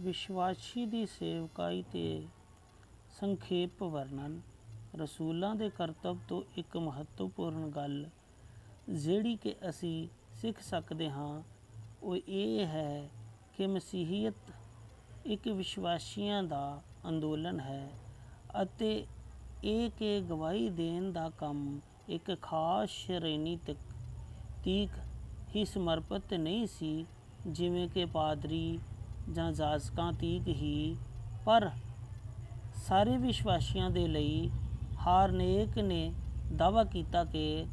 ਵਿਸ਼ਵਾਸੀ ਦੀ ਸੇਵਕਾਈ ਤੇ ਸੰਖੇਪ ਵਰਣਨ। ਰਸੂਲਾਂ ਦੇ ਕਰਤੱਵ ਤੋਂ ਇੱਕ ਮਹੱਤਵਪੂਰਨ ਗੱਲ, ਜਿਹੜੀ ਕਿ ਅਸੀਂ ਸਿੱਖ ਸਕਦੇ ਹਾਂ, ਉਹ ਇਹ ਹੈ ਕਿ ਮਸੀਹੀਅਤ ਇੱਕ ਵਿਸ਼ਵਾਸੀਆਂ ਦਾ ਅੰਦੋਲਨ ਹੈ ਅਤੇ ਇਹ ਕਿ ਗਵਾਹੀ ਦੇਣ ਦਾ ਕੰਮ ਇੱਕ ਖਾਸ ਸ਼੍ਰੇਣੀ ਤੱਕ ਤੀਕ ਹੀ ਸਮਰਪਿਤ ਨਹੀਂ ਸੀ, ਜਿਵੇਂ ਕਿ ਪਾਦਰੀ ਜਾਂ ਜਾਜਕਾਂ ਤੀਕ ਹੀ, ਪਰ ਸਾਰੇ ਵਿਸ਼ਵਾਸੀਆਂ ਦੇ ਲਈ ਹਾਰਨੇਕ ਨੇ ਦਾਅਵਾ ਕੀਤਾ ਕਿ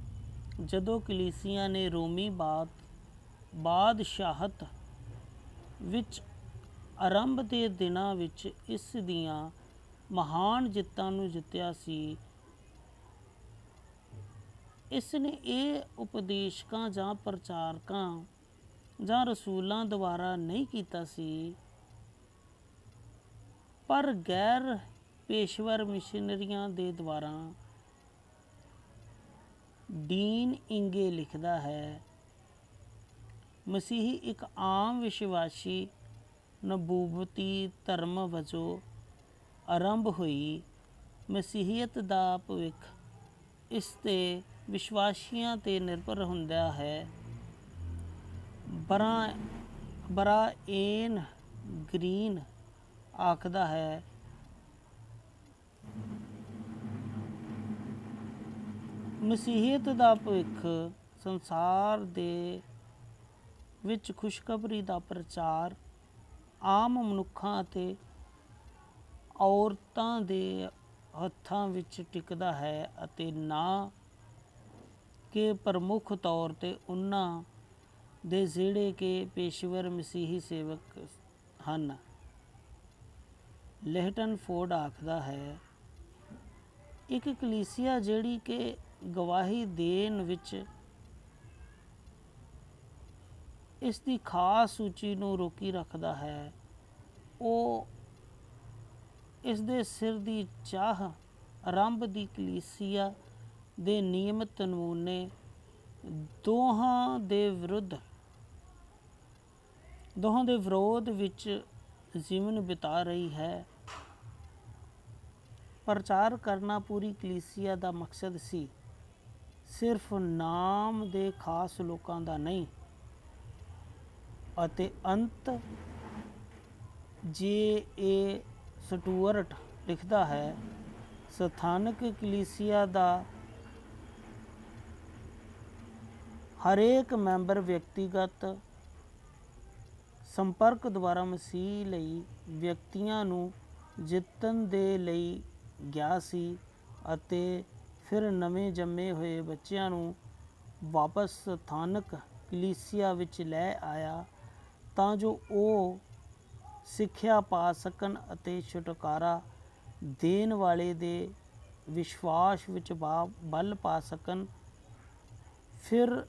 ਜਦੋਂ ਕਲੀਸਿਆ ਨੇ ਰੋਮੀ ਬਾਦ ਬਾਦਸ਼ਾਹਤ ਵਿੱਚ ਆਰੰਭ ਦੇ ਦਿਨਾਂ ਵਿੱਚ ਇਸ ਦੀਆਂ ਮਹਾਨ ਜਿੱਤਾਂ ਨੂੰ ਜਿੱਤਿਆ ਸੀ, ਇਸ ਨੇ ਇਹ ਉਪਦੇਸ਼ਕਾਂ ਜਾਂ ਪ੍ਰਚਾਰਕਾਂ ਜਾਂ ਰਸੂਲਾਂ ਦੁਆਰਾ ਨਹੀਂ ਕੀਤਾ ਸੀ, ਪਰ ਗੈਰ ਪੇਸ਼ਵਰ ਮਿਸ਼ਨਰੀਆਂ ਦੇ ਦੁਆਰਾ ਡੀਨ ਇੰਗੇ ਲਿਖਦਾ ਹੈ, ਮਸੀਹੀ ਇੱਕ ਆਮ ਵਿਸ਼ਵਾਸੀ ਨਬੂਵਤੀ ਧਰਮ ਵਜੋਂ ਆਰੰਭ ਹੋਈ ਮਸੀਹੀਅਤ ਦਾ ਭਵਿੱਖ ਇਸ ਤੇ ਵਿਸ਼ਵਾਸੀਆਂ ਤੇ ਨਿਰਭਰ ਹੁੰਦਾ ਹੈ। ਬਰਾ ਬਰਾਏਨ ਗ੍ਰੀਨ ਆਖਦਾ ਹੈ। ਮਸੀਹਤ ਦਾ ਭਵਿੱਖ ਸੰਸਾਰ ਦੇ ਵਿੱਚ ਖੁਸ਼ਖਬਰੀ ਦਾ ਪ੍ਰਚਾਰ ਆਮ ਮਨੁੱਖਾਂ ਅਤੇ ਔਰਤਾਂ ਦੇ ਹੱਥਾਂ ਵਿੱਚ ਟਿਕਦਾ ਹੈ ਅਤੇ ਨਾ ਕਿ ਪ੍ਰਮੁੱਖ ਤੌਰ ਤੇ ਉਹਨਾਂ ਦੇ ਜਿਹੜੇ ਕਿ ਪੇਸ਼ੇਵਰ ਮਸੀਹੀ ਸੇਵਕ ਹਨ। ਲੈਹਟਨ ਫੋਰਡ ਆਖਦਾ ਹੈ, ਇੱਕ ਕਲੀਸਿਆ ਜਿਹੜੀ ਕਿ ਗਵਾਹੀ ਦੇਣ ਵਿੱਚ ਇਸ ਦੀ ਖਾਸ ਸੂਚੀ ਨੂੰ ਰੋਕੀ ਰੱਖਦਾ ਹੈ, ਉਹ ਇਸ ਦੇ ਸਿਰ ਦੀ ਚਾਹ ਆਰੰਭ ਦੀ ਕਲੀਸਿਆ ਦੇ ਨਿਯਮਤ ਨਮੂਨੇ ਦੋਹਾਂ ਦੇ ਵਿਰੁੱਧ ਦੋਹਾਂ ਦੇ ਵਿਰੋਧ ਵਿੱਚ ਜੀਵਨ ਬਿਤਾ ਰਹੀ ਹੈ। ਪ੍ਰਚਾਰ ਕਰਨਾ ਪੂਰੀ ਕਲੀਸਿਆ ਦਾ ਮਕਸਦ ਸੀ। ਸਿਰਫ ਨਾਮ ਦੇ ਖਾਸ ਲੋਕਾਂ ਦਾ ਨਹੀਂ, ਅਤੇ ਅੰਤ ਜੇ ਇਹ ਸਟੂਅਰਟ ਲਿਖਦਾ ਹੈ, ਸਥਾਨਕ ਕਲੀਸਿਆ ਦਾ ਹਰੇਕ ਮੈਂਬਰ ਵਿਅਕਤੀਗਤ ਸੰਪਰਕ ਦੁਆਰਾ ਮਸੀਹ ਲਈ ਵਿਅਕਤੀਆਂ ਨੂੰ ਜਿੱਤਣ ਦੇ ਲਈ ਗਿਆ ਸੀ ਅਤੇ ਫਿਰ ਨਵੇਂ ਜੰਮੇ ਹੋਏ ਬੱਚਿਆਂ ਨੂੰ ਵਾਪਸ ਸਥਾਨਕ ਕਲੀਸਿਆ ਵਿੱਚ ਲੈ ਆਇਆ ਤਾਂ ਜੋ ਉਹ ਸਿੱਖਿਆ ਪਾ ਸਕਣ ਅਤੇ ਛੁਟਕਾਰਾ ਦੇਣ ਵਾਲੇ ਦੇ ਵਿਸ਼ਵਾਸ ਵਿੱਚ ਬਾ- ਬਲ ਪਾ ਸਕਣ। ਫਿਰ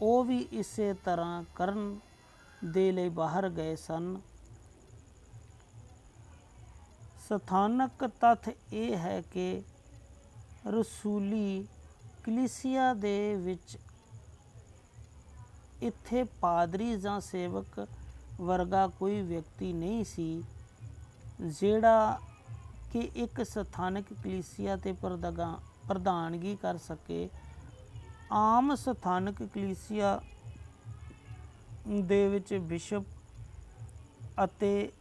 ਉਹ ਵੀ ਇਸੇ ਤਰ੍ਹਾਂ ਕਰਨ ਦੇ ਲਈ ਬਾਹਰ ਗਏ ਸਨ। ਸਥਾਨਕ ਤੱਥ ਇਹ ਹੈ ਕਿ ਰਸੂਲੀ ਕਲੀਸਿਆ ਦੇ ਵਿੱਚ ਇੱਥੇ ਪਾਦਰੀ ਜਾਂ ਸੇਵਕ ਵਰਗਾ ਕੋਈ ਵਿਅਕਤੀ ਨਹੀਂ ਸੀ, ਜਿਹੜਾ ਕਿ ਇੱਕ ਸਥਾਨਕ ਕਲੀਸਿਆ ਤੇ ਪ੍ਰਦਗਾ- ਪ੍ਰਧਾਨਗੀ ਕਰ ਸਕੇ। ਆਮ ਸਥਾਨਕ ਕਲੀਸਿਆ ਦੇ ਵਿੱਚ ਬਿਸ਼ਪ ਅਤੇ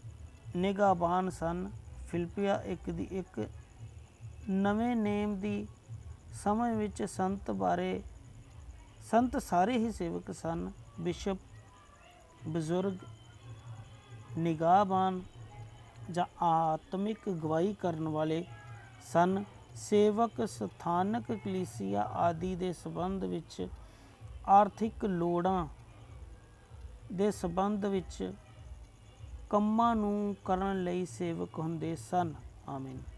ਨਿਗਾਹਬਾਨ ਸਨ। ਫਿਲਪੀਆ ਇੱਕ ਦੀ ਇੱਕ ਨਵੇਂ ਨੇਮ ਦੀ ਸਮਝ ਵਿੱਚ ਸੰਤ ਬਾਰੇ ਸੰਤ ਸਾਰੇ ਹੀ ਸੇਵਕ ਸਨ। ਬਿਸ਼ਪ, ਬਜ਼ੁਰਗ, ਨਿਗਾਹਬਾਨ ਜਾਂ ਆਤਮਿਕ ਗਵਾਹੀ ਕਰਨ ਵਾਲੇ ਸਨ। ਸੇਵਕ ਸਥਾਨਕ ਕਲੀਸਿਆ ਆਦਿ ਦੇ ਸੰਬੰਧ ਵਿੱਚ ਆਰਥਿਕ ਲੋੜਾਂ ਦੇ ਸੰਬੰਧ ਵਿੱਚ ਕੰਮਾਂ ਨੂੰ ਕਰਨ ਲਈ ਸੇਵਕ ਹੁੰਦੇ ਸਨ। ਆਮੀਨ।